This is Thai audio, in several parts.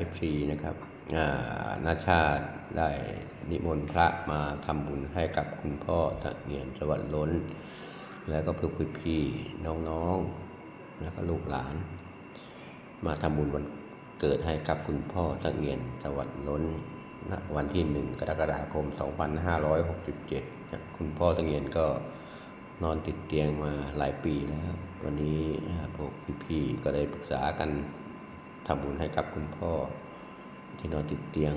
ติขออนุญาตเอฟซนะครับอานาชาติได้นิมนต์พระมาทำบุญให้กับคุณพ่อสะเงียนสวัสดิ์ล้น แล้วก็เพื่อพี่ๆน้องๆ แล้วก็ลูกหลาน มาทำบุญวันเกิดให้กับคุณพ่อสะเงียนสวัสดิ์ล้นณวันที่หนึ่งกรกฎาคม 2567นะคุณพ่อสะเงียนก็นอนติดเตียงมาหลายปีแล้ว วันนี้อ่าพวกพี่ๆก็ได้ปรึกษากัน ทำบุญให้กับคุณพ่อ ที่นอนติดเตียง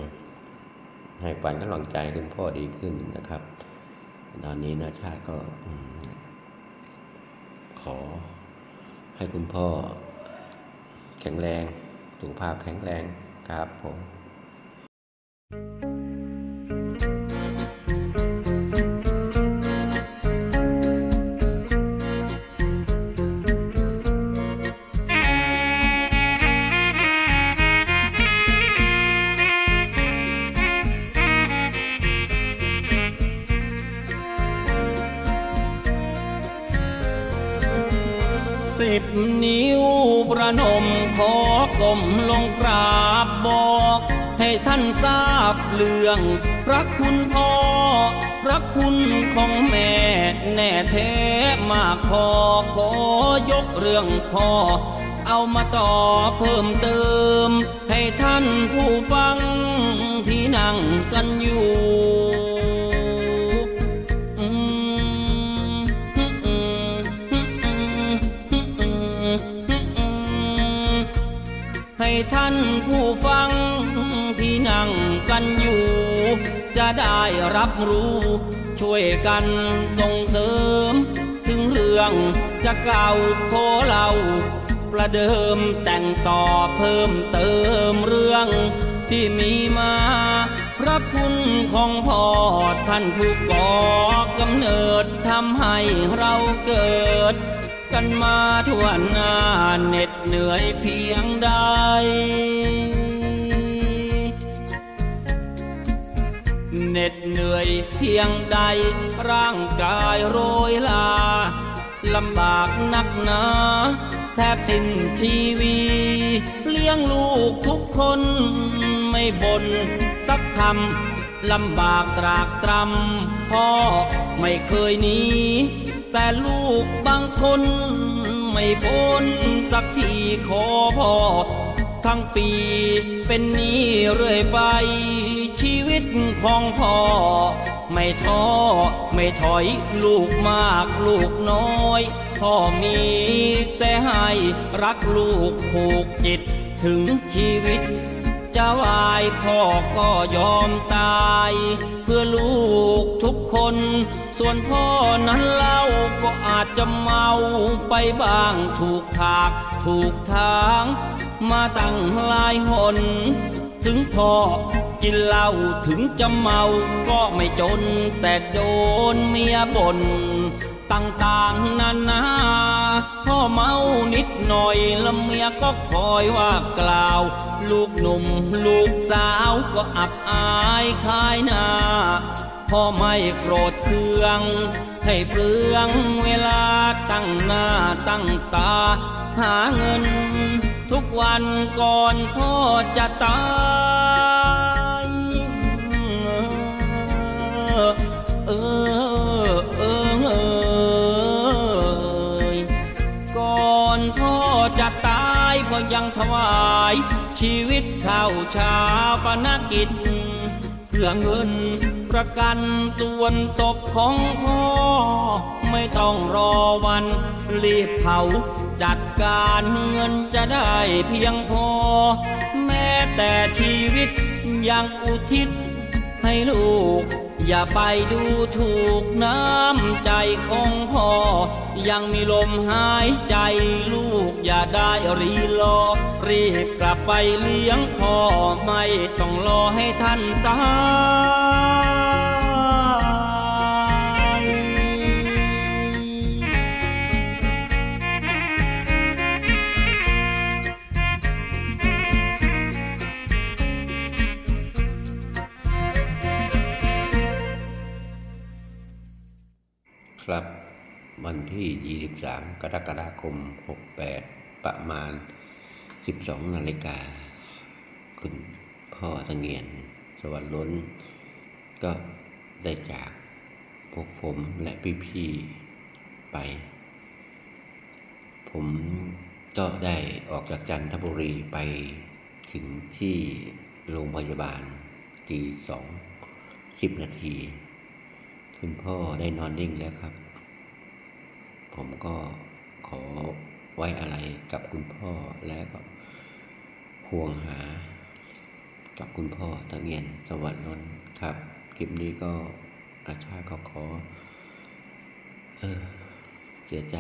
ให้ฝันกำลังใจคุณพ่อดีขึ้นนะครับ ตอนนี้นาชาติก็ขอให้คุณพ่อ แข็งแรงสุขภาพแข็งแรงครับผม สิบนิ้วประนมขอกลมลงกราบบอก ให้ท่านทราบเรื่องพระคุณพ่อพระคุณของแม่แน่แท้มากพอขอยกเรื่องพ่อ เอามาต่อเพิ่มเติม ให้ท่านผู้ฟังที่นั่งกันอยู่ ท่านผู้ฟังที่นั่งกันอยู่ จะได้รับรู้ ช่วยกันส่งเสริม ถึงเรื่องจะเก่าโคเรา ประเดิมแต่งต่อเพิ่มเติมเรื่องที่มีมา พระคุณของพ่อท่านผู้ก่อกำเนิดทำให้เราเกิด กันมาทั่วหน้าเน็ด เหนื่อยเพียงใด เหน็ดเหนื่อยเพียงใด ร่างกายโรยลาลำบากนักหนาแทบสิ้นชีวีเลี้ยงลูกทุกคนไม่บนสักคำลำบากตรากตรำพ่อไม่เคยหนีแต่ลูกบางคน ไม่พ้นสักทีขอพ่อทั้งปีเป็นหนี้เรื่อยไป ชีวิตของพ่อ ไม่ท้อไม่ถอยลูกมากลูกน้อย พ่อมีแต่ให้รักลูกผูกจิตถึงชีวิต จะวายพ่อก็ยอมตาย เพื่อลูกทุกคน ส่วนพ่อนั้นเล่าก็อาจจะเมาไปบ้างถูกทากถูกทาง มาตั้งลายหน ถึงพ่อกินเหล้าถึงจะเมาก็ไม่จน แต่โดนเมียบ่นต่างๆนานาพ่อเมานิดหน่อยแล้วเมียก็คอยว่ากล่าว ลูกหนุ่มลูกสาวก็อับอายคายหน้า อไม่โกรธเคือง ให้เปลืองเวลาตั้งหน้าตั้งตา หาเงิน ทุกวันก่อนพ่อจะตายเออเออเอยก่อนพ่อจะตายก็ยังถวาย ชีวิตเข้าชาปนกิจ เพื่อเงินประกันส่วนศพของพ่อ ไม่ต้องรอวัน รีบเผาจัดการเงินจะได้เพียงพอ แม้แต่ชีวิตยังอุทิศให้ลูก อย่าไปดูถูกน้ำใจของพ่อ ยังมีลมหายใจลูกอย่าได้รีรอ รีบกลับไปเลี้ยงพ่อ ไม่ต้องรอให้ท่านตาย ครับ วันที่ 23 กรกฎาคม 68 ประมาณ 12 นาฬิกา คุณพ่อตะเงียน สวัสดิ์ล้น ก็ได้จากพวกผมและพี่ๆไป ผมก็ได้ออกจากจันทบุรีไปถึงที่โรงพยาบาลตีสองสิบนาที คุณพ่อได้นอนนิ่งแล้วครับ ผมก็ขอไว้อะไรกับคุณพ่อและก็ห่วงหา กับคุณพ่อตะเงียนสวัสดิ์นนครับ คลิปนี้ก็อาชาก็ขอเออเสียใจ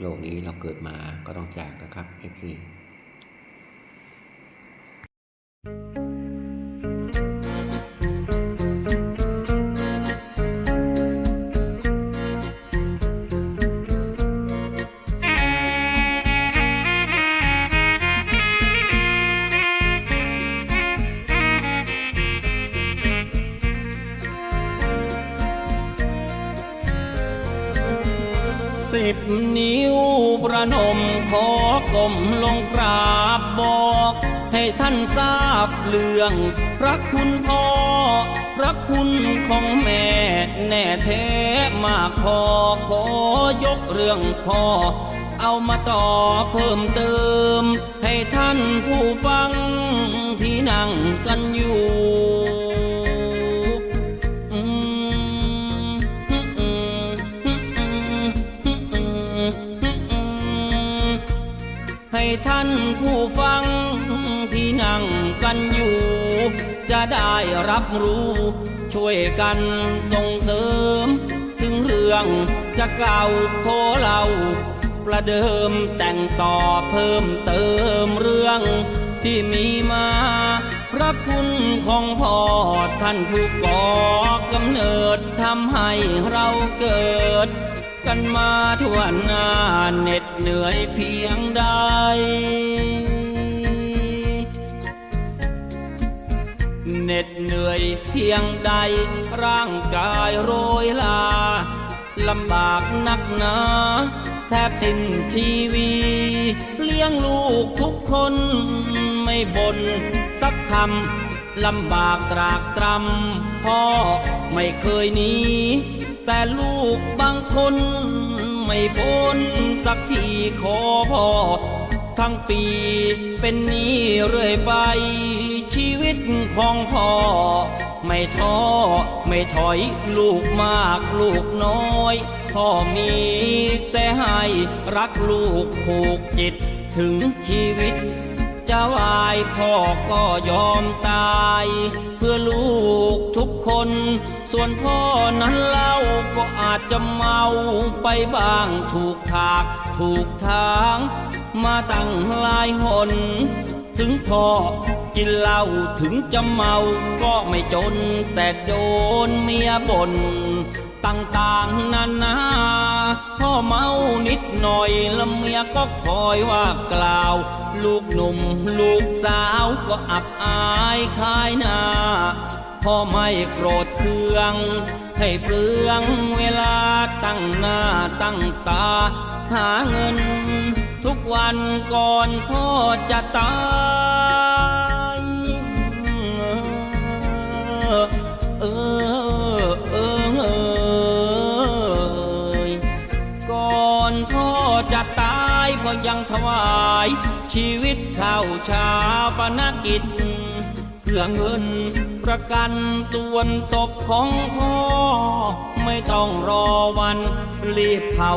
โลกนี้เราเกิดมาก็ต้องจากนะครับ FC สิ นมขอกลมลงกราบบอก ให้ท่านทราบเรื่องพระคุณพ่อพระคุณของแม่แน่แท้มากพอขอยกเรื่องพ่อ เอามาต่อเพิ่มเติม ให้ท่านผู้ฟังที่นั่งกันอยู่ ท่านผู้ฟังที่นั่งกันอยู่ จะได้รับรู้ ช่วยกันส่งเสริม ถึงเรื่องจะเก่าโคเรา ประเดิมแต่งต่อเพิ่มเติมเรื่องที่มีมา พระคุณของพ่อท่านผู้ก่อกำเนิดทำให้เราเกิด กันมาทั่วหน้าเหน็ เหนื่อยเพียงใด เหน็ดเหนื่อยเพียงใด ร่างกายโรยลาลำบากนักหนาแทบสิ้นชีวี เลี้ยงลูกทุกคนไม่บ่นสักคำลำบากตรากตรำพ่อไม่เคยหนีแต่ลูกบางคน ไม่พ้นสักทีขอพ่อทั้งปีเป็นนี้เรื่อยไป ชีวิตของพ่อ ไม่ท้อไม่ถอยลูกมากลูกน้อย พ่อมีแต่ให้รักลูกผูกจิตถึงชีวิตจะวายพ่อก็ยอมตาย เพื่อลูกทุกคน ส่วนพ่อนั้นเล่าก็อาจจะเมาไปบ้างถูกทากถูกทาง มาตั้งหลายหน ถึงพ่อกินเหล้าถึงจะเมาก็ไม่จน แต่โดนเมียบ่นต่างๆนานาพ่อเมานิดหน่อยแล้วเมียก็คอยว่ากล่าว ลูกหนุ่มลูกสาวก็อับอายคายหน้า พ่อไม่โกรธเคือง ให้เปลืองเวลาตั้งหน้าตั้งตา หาเงิน ทุกวันก่อนพ่อจะตายเออเออเออก่อนพ่อจะตายก็ยังถวาย ชีวิตเข้าชาปนกิจ พื่อเงินประกันส่วนศพของพ่อ ไม่ต้องรอวัน รีบเผา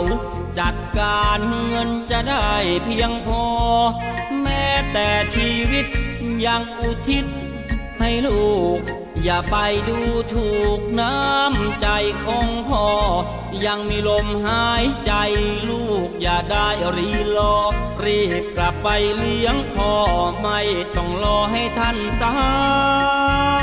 จัดการเงินจะได้เพียงพอ แม้แต่ชีวิตยังอุทิศให้ลูก อย่าไปดูถูกน้ำใจของพ่อ ยังมีลมหายใจลูกอย่าได้รีรอ รีบกลับไปเลี้ยงพ่อไม่ รอให้ท่านตาย「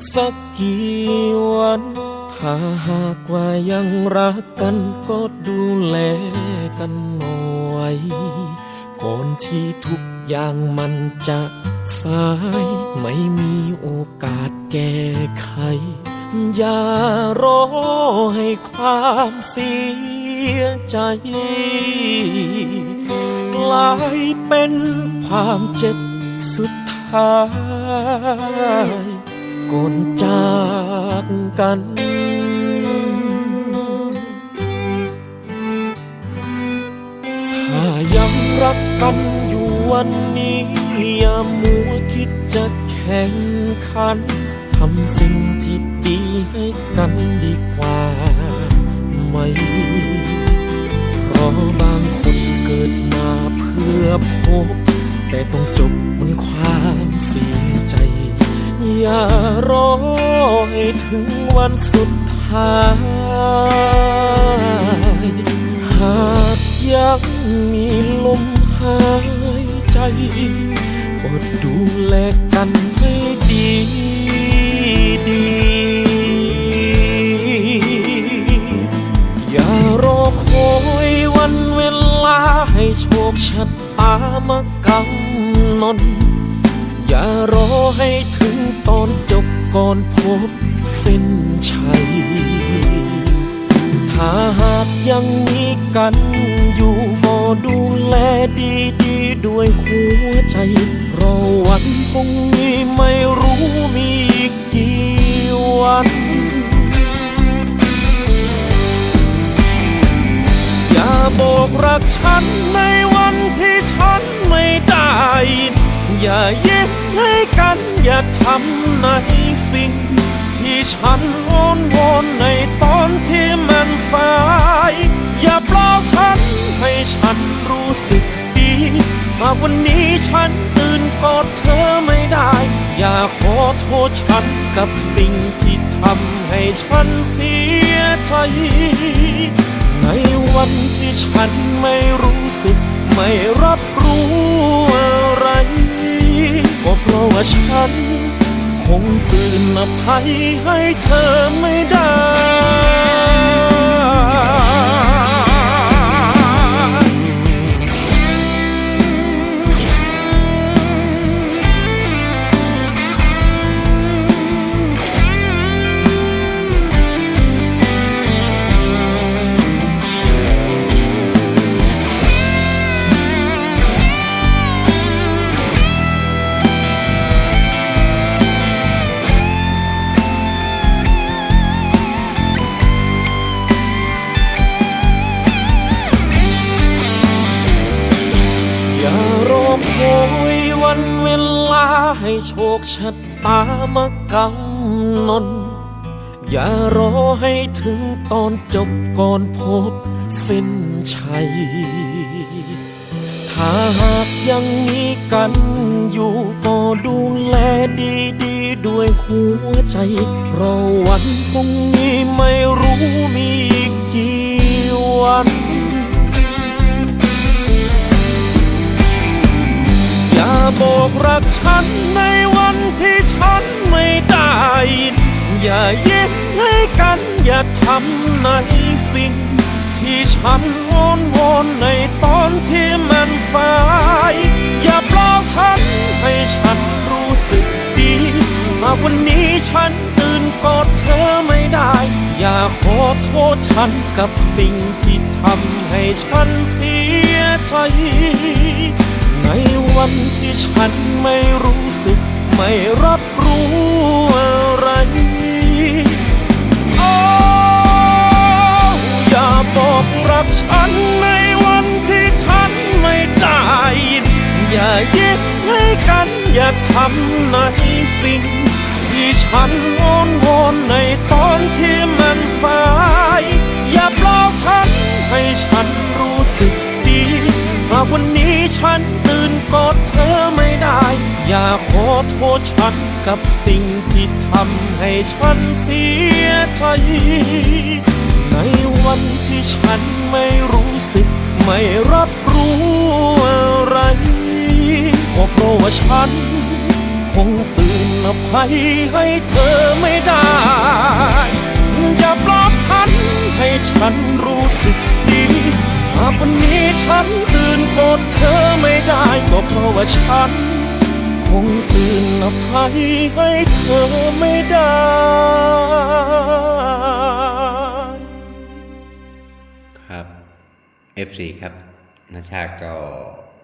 กสักกี่วัน ถ้าหากว่ายังรักกันก็ดูแลกันหน่อยก่อนที่ทุกอย่างมันจะสายไม่มีโอกาสแก้ไข อย่ารอให้ความเสียใจ กลายเป็นความเจ็บสุดท้าย ก่อนจากกัน ถ้ายังรักกันอยู่วันนี้อย่ามัวคิดจะแข่งขันทำสิ่งที่ดีให้กันดีกว่าไหม เพราะบางคนเกิดมาเพื่อพบ แต่ต้องจบ ถึงวันสุดท้าย หากยังมีลมหายใจก็ดูแลกันให้ดีดี อย่ารอคอยวันเวลาให้โชคชะตามากำหนดอย่ารอให้ถึงตอนจบ ก่อนพบเส้นชัย ถ้าหากยังมีกันอยู่ก็ดูแลดีๆด้วยหัวใจเพราะวันพรุ่งนี้ไม่รู้มีอีกกี่วันอย่าบอกรักฉันในวันที่ฉันไม่ได้ อย่าเย็บให้กัน อย่าทำในสิ่ง ที่ฉันอ้อนวอนในตอนที่มันสาย อย่าปลอบฉันให้ฉันรู้สึกดีหาวันนี้ฉันตื่นกอดเธอไม่ได้ อย่าขอโทษฉันกับสิ่งที่ทำให้ฉันเสียใจในวันที่ฉันไม่รู้สึก ไม่รับรู้อะไร ก็เพราะว่าฉัน คงตื่นอภัยให้เธอไม่ได้ โชคชะตามากำหนดอย่ารอให้ถึงตอนจบก่อนพบเส้นชัย ถ้าหากยังมีกันอยู่ก็ดูแลดีๆด้วยหัวใจ เพราะวันพรุ่งนี้ไม่รู้มีอีกกี่วัน บอกรักฉันในวันที่ฉันไม่ได้อย่าเย็บให้กันอย่าทำในสิ่ง ที่ฉันอ้อนวอนในตอนที่มันสาย อย่าปลอบฉันให้ฉันรู้สึกดีหากวันนี้ฉันตื่นกอดเธอไม่ได้ อย่าขอโทษฉันกับสิ่งที่ทำให้ฉันเสียใจ ในวันที่ฉันไม่รู้สึก ไม่รับรู้อะไรโอ้อย่าบอกรักฉันในวันที่ฉันไม่ได้อย่าเย็บให้กันอย่าทำในสิ่ง ที่ฉันอ้อนวอนในตอนที่มันสาย ฉันกับสิ่งที่ทำให้ฉันเสียใจ ในวันที่ฉันไม่รู้สึก ไม่รับรู้อะไรก็เพราะว่าฉัน คงตื่นอภัยให้เธอไม่ได้ อย่าปลอบฉันให้ฉันรู้สึกดีหากวันนี้ฉันตื่นกอดเธอไม่ได้ก็เพราะว่าฉัน คงตื่นอภัยให้เธอไม่ได้ครับ FC ครับนาชาติก็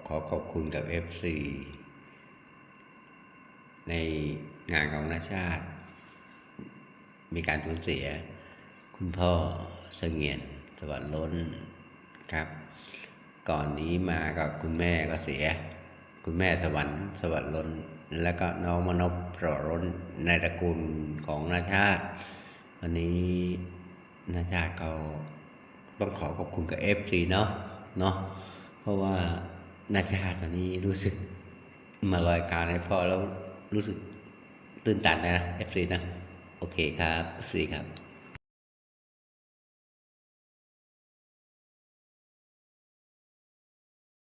ขอขอบคุณกับ FC ในงานของนาชาติ มีการสูญเสีย คุณพ่อเสงี่ยนสวัสดิ์ล้นครับ ก่อนนี้มากับคุณแม่ก็เสีย คุณแม่สวรรค์สวัสดิ์ล้น แล้วก็น้องมนพปรอล้นในตระกูลของนาชาติ วันนี้นาชาติก็ต้องขอขอบคุณกับเอฟซีเนาะเนาะเพราะว่านาชาติวันนี้รู้สึกมาลอยการให้พ่อแล้วรู้สึกตื่นตันนะเอฟซีนะ โอเคครับซีครับ